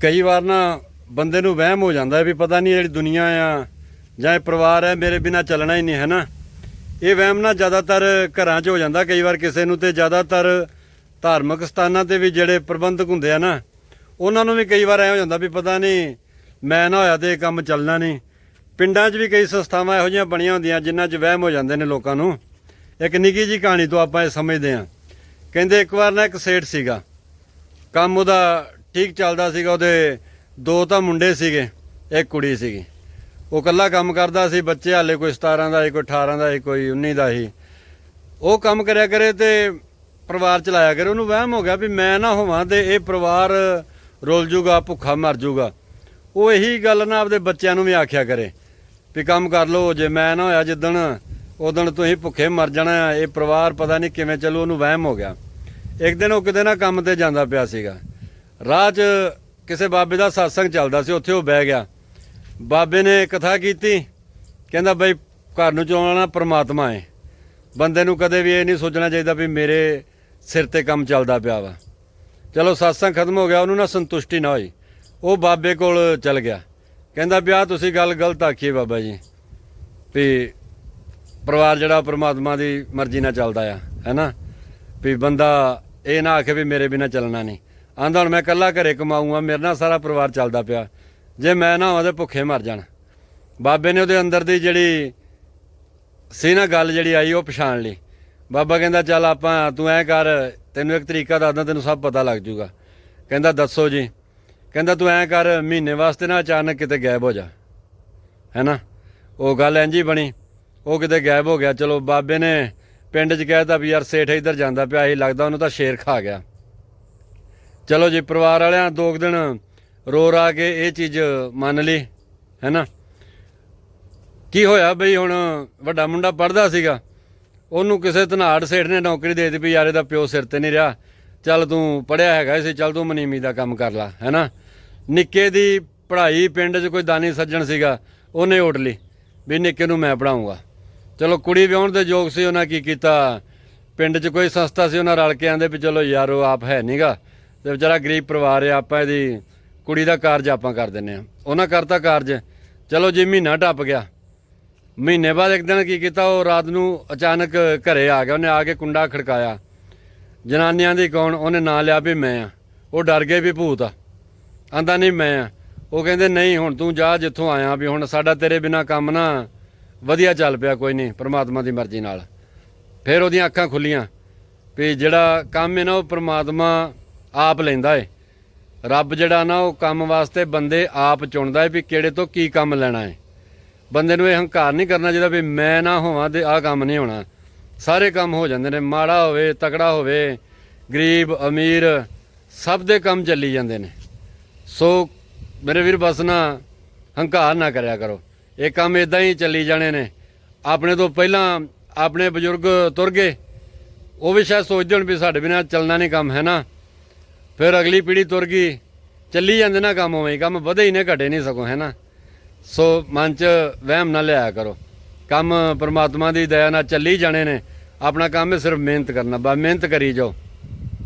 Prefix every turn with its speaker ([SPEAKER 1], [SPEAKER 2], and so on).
[SPEAKER 1] ਕਈ ਵਾਰ ਨਾ ਬੰਦੇ ਨੂੰ ਵਹਿਮ ਹੋ ਜਾਂਦਾ ਵੀ ਪਤਾ ਨਹੀਂ ਜਿਹੜੀ ਦੁਨੀਆ ਆ ਜਾਂ ਇਹ ਪਰਿਵਾਰ ਹੈ ਮੇਰੇ ਬਿਨਾ ਚੱਲਣਾ ਹੀ ਨਹੀਂ, ਹੈ ਨਾ? ਇਹ ਵਹਿਮ ਨਾ ਜ਼ਿਆਦਾਤਰ ਘਰਾਂ 'ਚ ਹੋ ਜਾਂਦਾ ਕਈ ਵਾਰ ਕਿਸੇ ਨੂੰ ਤੇ ਜ਼ਿਆਦਾਤਰ ਧਾਰਮਿਕ ਸਥਾਨਾਂ ਤੇ ਵੀ ਜਿਹੜੇ ਪ੍ਰਬੰਧਕ ਹੁੰਦੇ ਆ ਨਾ, ਉਹਨਾਂ ਨੂੰ ਵੀ ਕਈ ਵਾਰ ਐ ਹੋ ਜਾਂਦਾ ਵੀ ਪਤਾ ਨਹੀਂ ਮੈਂ ਨਾ ਹੋਇਆ ਤੇ ਇਹ ਕੰਮ ਚੱਲਣਾ ਨਹੀਂ। ਪਿੰਡਾਂ 'ਚ ਵੀ ਕਈ ਸੰਸਥਾਵਾਂ ਇਹੋ ਜਿਹੀਆਂ ਬਣੀਆਂ ਹੁੰਦੀਆਂ ਜਿਨ੍ਹਾਂ 'ਚ ਵਹਿਮ ਹੋ ਜਾਂਦੇ ਨੇ ਲੋਕਾਂ ਨੂੰ। ਇੱਕ ਨਿੱਕੀ ਜੀ ਕਹਾਣੀ ਤੋਂ ਆਪਾਂ ਇਹ ਸਮਝਦੇ ਹਾਂ। ਕਹਿੰਦੇ ਇੱਕ ਵਾਰ ਨਾ ਇੱਕ ਸੇਠ ਸੀਗਾ। ਕੰਮ ਉਹਦਾ ਠੀਕ ਚੱਲਦਾ ਸੀਗਾ ਉਹਦੇ, ਦੋ ਤਾਂ ਮੁੰਡੇ ਸੀਗੇ, ਇੱਕ ਕੁੜੀ ਸੀਗੀ। ਉਹ ਇਕੱਲਾ ਕੰਮ ਕਰਦਾ ਸੀ, ਬੱਚੇ ਹਾਲੇ ਕੋਈ 17 ਦਾ ਸੀ, ਕੋਈ 18 ਦਾ ਸੀ, ਕੋਈ 19 ਦਾ ਸੀ। ਉਹ ਕੰਮ ਕਰਿਆ ਕਰੇ ਤੇ ਪਰਿਵਾਰ ਚਲਾਇਆ ਕਰੇ। ਉਹਨੂੰ ਵਹਿਮ ਹੋ ਗਿਆ ਵੀ ਮੈਂ ਨਾ ਹੋਵਾਂ ਤੇ ਇਹ ਪਰਿਵਾਰ ਰੁੱਲ ਜੂਗਾ, ਭੁੱਖਾ ਮਰ ਜੂਗਾ। ਉਹ ਇਹੀ ਗੱਲ ਨਾ ਆਪਦੇ ਬੱਚਿਆਂ ਨੂੰ ਵੀ ਆਖਿਆ ਕਰੇ ਵੀ ਕੰਮ ਕਰ ਲਓ, ਜੇ ਮੈਂ ਨਾ ਹੋਇਆ ਜਿੱਦਣ ਉਦਣ ਤੁਸੀਂ ਭੁੱਖੇ ਮਰ ਜਾਣਾ, ਇਹ ਪਰਿਵਾਰ ਪਤਾ ਨਹੀਂ ਕਿਵੇਂ ਚੱਲੂ, ਉਹਨੂੰ ਵਹਿਮ ਹੋ ਗਿਆ। ਇੱਕ ਦਿਨ ਉਹ ਕਿਤੇ ਨਾ ਕੰਮ ਤੇ ਜਾਂਦਾ ਪਿਆ ਸੀਗਾ। ਰਾਹ 'ਚ ਕਿਸੇ ਬਾਬੇ ਦਾ satsang ਚੱਲਦਾ ਸੀ, ਉੱਥੇ ਉਹ ਬਹਿ ਗਿਆ। ਬਾਬੇ ਨੇ ਕਥਾ ਕੀਤੀ, ਕਹਿੰਦਾ ਬਈ ਘਰ ਨੂੰ ਚਲਾਉਣਾ ਪਰਮਾਤਮਾ ਹੈ ਬੰਦੇ ਨੂੰ ਕਦੇ ਵੀ ਇਹ ਨਹੀਂ ਸੋਚਣਾ ਚਾਹੀਦਾ ਵੀ ਮੇਰੇ ਸਿਰ ਤੇ ਕੰਮ ਚੱਲਦਾ ਪਿਆ ਵਾ। ਚਲੋ satsang ਖਤਮ ਹੋ ਗਿਆ, ਉਹਨੂੰ ਨਾ ਸੰਤੁਸ਼ਟੀ ਨਾ ਹੋਈ। ਉਹ ਬਾਬੇ ਕੋਲ ਚਲ ਗਿਆ। ਕਹਿੰਦਾ ਵੀ ਆਹ ਤੁਸੀਂ ਗੱਲ ਗਲਤ ਆਖੀ ਬਾਬਾ ਜੀ, ਵੀ ਪਰਿਵਾਰ ਜਿਹੜਾ ਪ੍ਰਮਾਤਮਾ ਦੀ ਮਰਜ਼ੀ ਨਾਲ ਚੱਲਦਾ ਆ, ਹੈਨਾ? ਵੀ ਬੰਦਾ ਇਹ ਨਾ ਆਖੇ ਵੀ ਮੇਰੇ ਬਿਨਾ ਚੱਲਣਾ ਨਹੀਂ। ਆਂਦਾ ਹੁਣ ਮੈਂ ਇਕੱਲਾ ਘਰੇ ਕਮਾਊਂਗਾ, ਮੇਰੇ ਨਾਲ ਸਾਰਾ ਪਰਿਵਾਰ ਚੱਲਦਾ ਪਿਆ। ਜੇ ਮੈਂ ਨਾ ਉਹਦੇ ਭੁੱਖੇ ਮਰ ਜਾਣ। ਬਾਬੇ ਨੇ ਉਹਦੇ ਅੰਦਰ ਦੀ ਜਿਹੜੀ ਸੀ ਨਾ ਗੱਲ ਜਿਹੜੀ ਆਈ, ਉਹ ਪਛਾਣ ਲਈ। ਬਾਬਾ ਕਹਿੰਦਾ, ਚੱਲ ਆਪਾਂ, ਤੂੰ ਐ ਕਰ, ਤੈਨੂੰ ਇੱਕ ਤਰੀਕਾ ਦੱਸਦਾ ਤੈਨੂੰ ਸਭ ਪਤਾ ਲੱਗ ਜੂਗਾ ਕਹਿੰਦਾ, ਦੱਸੋ ਜੀ। ਕਹਿੰਦਾ, ਤੂੰ ਐ ਕਰ, ਮਹੀਨੇ ਵਾਸਤੇ ਨਾ ਅਚਾਨਕ ਕਿਤੇ ਗਾਇਬ ਹੋ ਜਾ। ਹੈਨਾ ਉਹ ਗੱਲ ਇੰਜ ਬਣੀ। ਉਹ ਕਿਤੇ ਗਾਇਬ ਹੋ ਗਿਆ। ਚਲੋ, ਬਾਬੇ ਨੇ ਪਿੰਡ 'ਚ ਕਹਿਤਾ ਵੀ ਯਾਰ, ਸੇਠ ਇੱਧਰ ਜਾਂਦਾ ਪਿਆ, ਇਹ ਲੱਗਦਾ ਉਹਨੂੰ ਤਾਂ ਸ਼ੇਰ ਖਾ ਗਿਆ। ਚਲੋ ਜੀ, ਪਰਿਵਾਰ ਵਾਲਿਆਂ, ਦੋ ਕੁ ਦਿਨ ਰੋ ਰਾ ਕੇ ਇਹ ਚੀਜ਼ ਮੰਨ ਲਈ ਹੈਨਾ ਕੀ ਹੋਇਆ ਬਈ, ਹੁਣ ਵੱਡਾ ਮੁੰਡਾ ਪੜਦਾ ਸੀਗਾ, ਉਹਨੂੰ ਕਿਸੇ ਧਨਾੜ ਸੇਠ ਨੇ ਨੌਕਰੀ ਦੇ ਦਿੱਤੀ ਵੀ ਯਾਰ ਇਹਦਾ ਪਿਓ ਸਿਰ ਤੇ ਨਹੀਂ ਰਿਹਾ, ਚੱਲ ਤੂੰ ਪੜਿਆ ਹੈਗਾ ਸੀ, ਚੱਲ ਤੂੰ ਮਨੀਮੀ ਦਾ ਕੰਮ ਕਰ ਲੈ ਹੈਨਾ ਨਿੱਕੇ ਦੀ ਪੜ੍ਹਾਈ ਪਿੰਡ 'ਚ ਕੋਈ ਦਾਨੀ ਸੱਜਣ ਸੀਗਾ, ਉਹਨੇ ਓਟ ਲਈ, ਵੀ ਨਿੱਕੇ ਨੂੰ ਮੈਂ ਪੜਾਉਂਗਾ ਚਲੋ ਕੁੜੀ ਵਿਆਹਣ ਦੇ ਯੋਗ ਸੀ, ਉਹਨਾਂ ਕੀ ਕੀਤਾ? ਪਿੰਡ 'ਚ ਕੋਈ ਸੰਸਥਾ ਸੀ, ਉਹਨਾਂ ਰਲ ਕੇ ਆਂਦੇ ਵੀ ਚਲੋ ਯਾਰ, ਉਹ ਆਪ ਹੈ ਨਹੀਂਗਾ ਤੇ ਵਿਚਾਰਾ ਗਰੀਬ ਪਰਿਵਾਰ ਆ, ਆਪਾਂ ਇਹਦੀ ਕੁੜੀ ਦਾ ਕਾਰਜ ਆਪਾਂ ਕਰ ਦਿੰਨੇ ਆ ਉਹਨਾਂ ਕਰਤਾ ਕਾਰਜ, ਚਲੋ ਜੀ ਮਹੀਨਾ ਟੱਪ ਗਿਆ, ਮਹੀਨੇ ਬਾਅਦ ਇੱਕ ਦਿਨ ਕੀ ਕੀਤਾ, ਉਹ ਰਾਤ ਨੂੰ ਅਚਾਨਕ ਘਰੇ ਆ ਗਿਆ, ਉਹਨੇ ਆ ਕੇ ਕੁੰਡਾ ਖੜਕਾਇਆ। ਜਨਾਨੀਆਂ ਦੀ ਕੌਣ, ਉਹਨੇ ਨਾਂ ਲਿਆ ਵੀ ਮੈਂ ਆ ਉਹ ਡਰ ਗਏ ਵੀ ਭੂਤ ਆ। ਆਂਦਾ, ਨਹੀਂ, ਮੈਂ ਆ ਉਹ ਕਹਿੰਦੇ, ਨਹੀਂ, ਹੁਣ ਤੂੰ ਜਾ ਜਿੱਥੋਂ ਆਇਆ ਵੀ ਹੁਣ ਸਾਡਾ ਤੇਰੇ ਬਿਨਾ ਕੰਮ ਨਾ ਵਧੀਆ ਚੱਲ ਪਿਆ, ਕੋਈ ਨਹੀਂ, ਪ੍ਰਮਾਤਮਾ ਦੀ ਮਰਜ਼ੀ ਨਾਲ। ਫਿਰ ਉਹਦੀਆਂ ਅੱਖਾਂ ਖੁੱਲੀਆਂ ਵੀ ਜਿਹੜਾ ਕੰਮ ਹੈ ਨਾ, ਉਹ ਪ੍ਰਮਾਤਮਾ ਆਪ ਲੈਂਦਾ ਏ। ਰੱਬ ਜਿਹੜਾ ਨਾ, ਉਹ ਕੰਮ ਵਾਸਤੇ ਬੰਦੇ ਆਪ ਚੁਣਦਾ ਏ ਵੀ ਕਿਹੜੇ ਤੋਂ ਕੀ ਕੰਮ ਲੈਣਾ ਏ। ਬੰਦੇ ਨੂੰ ਇਹ ਹੰਕਾਰ ਨਹੀਂ ਕਰਨਾ ਚਾਹੀਦਾ ਵੀ ਮੈਂ ਨਾ ਹੋਵਾਂ ਤੇ ਆਹ ਕੰਮ ਨਹੀਂ ਹੋਣਾ। ਸਾਰੇ ਕੰਮ ਹੋ ਜਾਂਦੇ ਨੇ, ਮਾੜਾ ਹੋਵੇ, ਤਕੜਾ ਹੋਵੇ, ਗਰੀਬ, ਅਮੀਰ, ਸਭ ਦੇ ਕੰਮ ਚੱਲੀ ਜਾਂਦੇ ਨੇ। ਸੋ ਮੇਰੇ ਵੀਰ, ਬਸ ਨਾ ਹੰਕਾਰ ਨਾ ਕਰਿਆ ਕਰੋ। ਇਹ ਕੰਮ ਇਦਾਂ ਹੀ ਚੱਲੀ ਜਾਣੇ ਨੇ। ਆਪਣੇ ਤੋਂ ਪਹਿਲਾਂ ਆਪਣੇ ਬਜ਼ੁਰਗ ਤੁਰ ਗਏ। ਉਹ ਵੀ ਸ਼ਾਇਦ ਸੋਚਦੇ ਹੋਣ ਵੀ ਸਾਡੇ ਬਿਨਾਂ ਚੱਲਣਾ ਨਹੀਂ ਕੰਮ, ਹੈ ਨਾ? ਫਿਰ ਅਗਲੀ ਪੀੜ੍ਹੀ ਤੁਰ ਗਈ। ਚੱਲੀ ਜਾਂਦੇ ਨਾ ਕੰਮ ਉਵੇਂ ਹੀ, ਕੰਮ ਵਧੇ ਹੀ ਨੇ, ਘਟੇ ਨਹੀਂ ਸਕੋ ਹੈ ਨਾ? ਸੋ ਮਨ 'ਚ ਵਹਿਮ ਨਾ ਲਿਆਇਆ ਕਰੋ। ਕੰਮ ਪਰਮਾਤਮਾ ਦੀ ਦਇਆ ਨਾਲ ਚੱਲੀ ਜਾਣੇ ਨੇ। ਆਪਣਾ ਕੰਮ ਹੈ ਸਿਰਫ ਮਿਹਨਤ ਕਰਨਾ। ਬਸ ਮਿਹਨਤ ਕਰੀ ਜਾਓ।